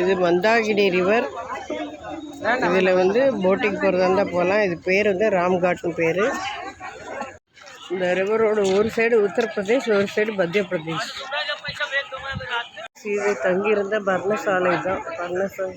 இது மந்தாகினி ரிவர் இதில் வந்து போட்டிங் போகிறதா இருந்தால் போகலாம் இது பேர் வந்து ராம்காட்னு பேர். இந்த ரிவரோட ஒரு சைடு உத்தரப்பிரதேஷ் ஒரு சைடு மத்திய பிரதேஷ் இது தங்கியிருந்த பர்ணசாலை தான். பர்ணசாலை.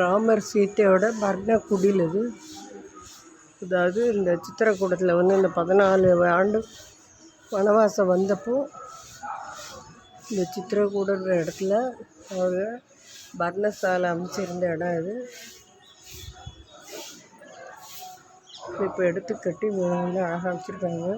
ராமர் சீத்தையோட பர்ண குடில் இது. அதாவது இந்த சித்திரக்கூடத்தில் வந்து இந்த பதினாலு ஆண்டு வனவாசம் வந்தப்போ இந்த சித்திரக்கூடன்ற இடத்துல அவங்க பர்ணசாலை அமைச்சிருந்த இடம் இது. இப்போ எடுத்து கட்டி வந்து அழகாக அமைச்சிருக்காங்க.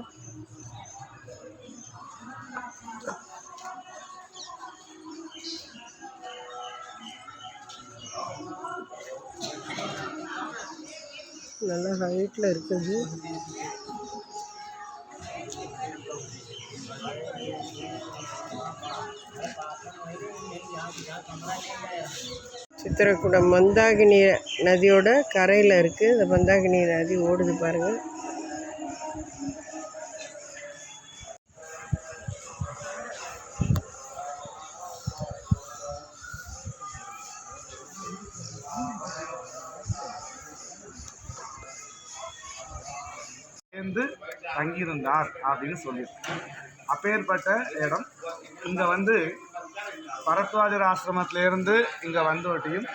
நல்லா ஹைட்டில் இருக்குது. சித்திரக்கூடம் மந்தாகினி நதியோட கரையில் இருக்குது இந்த மந்தாகினி நதி ஓடுது பாருங்கள் வந்து தங்கியிருந்தார் அப்படின்னு சொல்லியிருக்கு. அப்பேற்பட்ட இடம். இங்கே வந்து பரத்வாஜர் ஆசிரமத்திலேருந்து இங்கே வந்தோட்டியும்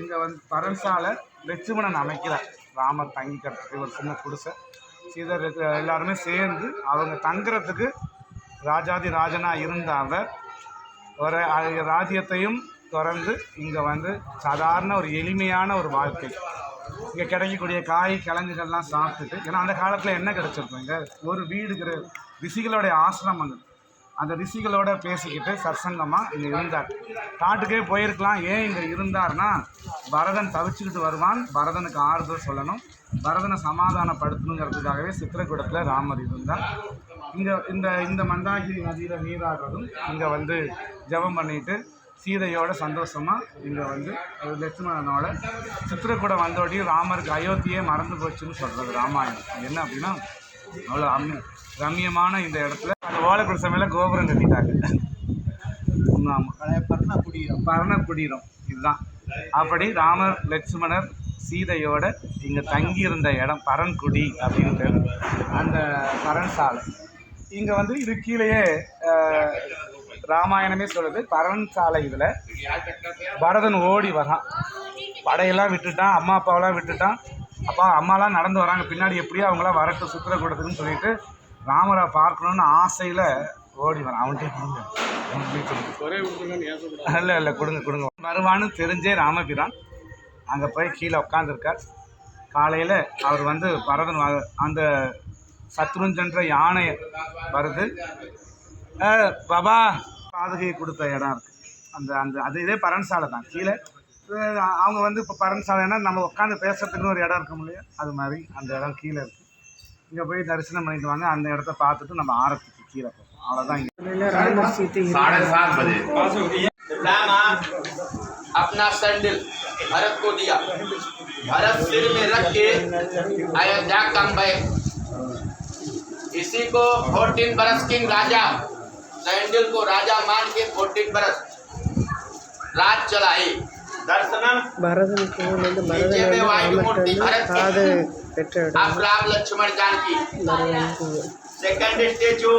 இங்கே வந்து பரன்சாலை லட்சுமணன் அமைக்கிறார். ராமர் தங்கிக்கிறதுக்கு ஒரு சின்ன குடிசை. சீதர் எல்லாருமே சேர்ந்து அவங்க தங்குறதுக்கு ராஜாதி ராஜனாக இருந்த அவர் ஒரு ராஜ்யத்தையும் திறந்து இங்கே வந்து சாதாரண ஒரு எளிமையான ஒரு வாழ்க்கை. இங்கே கிடைக்கக்கூடிய காய் கிழங்குகள்லாம் சாப்பிட்டுட்டு ஏன்னா அந்த காலத்தில் என்ன கிடைச்சிருக்கும் இங்கே ஒரு வீடு ரிஷிகளுடைய ஆசிரமங்கள். அந்த ரிஷிகளோட பேசிக்கிட்டு சத்சங்கமாக இங்கே இருந்தார். காட்டுக்கே போயிருக்கலாம். ஏன் இங்கே இருந்தார்னா பரதன் தவிச்சுக்கிட்டு வருவான். பரதனுக்கு ஆறுதல் சொல்லணும். பரதனை சமாதானப்படுத்தணுங்கிறதுக்காகவே சித்திரக்கூடத்தில் ராமர் இருந்தார். இங்கே இந்த இந்த மந்தாகிரி நதியில் நீராடுறதும் இங்கே வந்து ஜெபம் பண்ணிட்டு சீதையோட சந்தோஷமாக இங்கே வந்து லட்சுமணனோட சித்திரக்கூடம் வந்தோடி ராமருக்கு அயோத்தியே மறந்து போச்சுன்னு சொல்கிறது ராமாயணம். என்ன அப்படின்னா அவ்வளோ அம்ம ரம்மியமான இந்த இடத்துல அந்த ஓலைக்குடிசை சமையல கோபுரம் கட்டிட்டாங்க. ஆமாம் பர்ணக்குடீரம் இதுதான். அப்படி ராமர் லட்சுமணர் சீதையோட இங்கே தங்கியிருந்த இடம் பரன்குடி அப்படின்னு பேர் அந்த பரன்சாலை. இங்கே வந்து இது கீழேயே ராமாயணமே சொல்லுது பரன்சாலை இதில். பரதன் ஓடி வரான். படையெல்லாம் விட்டுட்டான் அம்மா அப்பாவெல்லாம் விட்டுட்டான். அப்பா அம்மாலாம் நடந்து வராங்க. பின்னாடி எப்படியோ அவங்களாம் வரட்டும் சுற்றுலக்கூடத்துக்குன்னு சொல்லிட்டு ராமரை பார்க்கணுன்னு ஆசையில் ஓடி வரான். அவன்கிட்ட கொடுங்க. இல்லை இல்லை கொடுங்க கொடுங்க. வருவான்னு தெரிஞ்சே ராமபிரான் அங்கே போய் கீழே உட்காந்துருக்கார் காலையில் அவர் வந்து பரதன் அந்த சத்ருஞ்சன்ற யானை வருது. "அஹ், பாபா பாதுகையை கொடுத்த இடம் இருக்குது அந்த அந்த அது இதே பரன்சாலை தான் கீழே அஹ், அவங்க வந்து இப்போ பரன்சாலைன்னா நம்ம உட்காந்து பேசுறதுக்குன்னு ஒரு இடம் இருக்கும் இல்லையா அது மாதிரி அந்த இடம் கீழே இருக்குது இங்கே போய் தரிசனம் பண்ணிட்டு வாங்க அந்த இடத்த பார்த்துட்டு நம்ம ஆரத்துக்கு கீழே போகிறோம் அவ்வளோதான் இங்கே ராமர் சீத்தை साढ़े सात बजे रामा अपना सैंडल भरत को दिया भरत सिर में रख के अयोध्या कम गए इसी को फोर्टीन बरस किंग राजा सैंडल को राजा मान के फोर्टीन बरस राज चलाई। दर्शनम। अब राम लक्ष्मण जानकी। Second statue